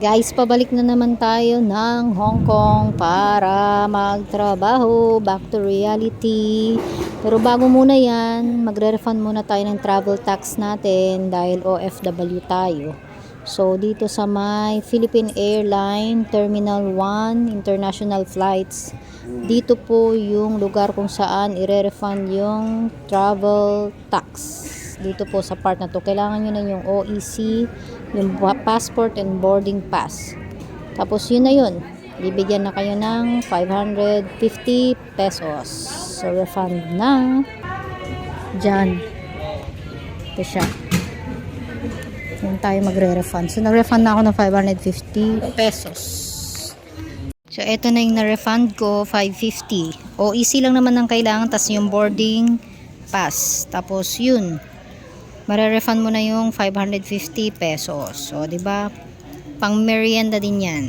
Guys, pabalik na naman tayo ng Hong Kong para magtrabaho, back to reality. Pero bago muna yan, magre-refund muna tayo ng travel tax natin dahil OFW tayo. So, dito sa may Philippine Airline Terminal 1 International Flights, dito po yung lugar kung saan ire-refund yung travel tax. Dito po sa part na to, kailangan nyo na yung OEC, yung pa- passport and boarding pass. Tapos yun na yun. Bibigyan na kayo ng 550 pesos. So, refund na. Diyan. Ito siya. Yan tayo magre-refund. So, nag-refund na ako ng 550 pesos. So, eto na yung na-refund ko, 550. OEC lang naman ang kailangan, tas yung boarding pass. Tapos, yun. Mare-refund mo na yung 550 pesos. So, di ba? Pang merienda din yan.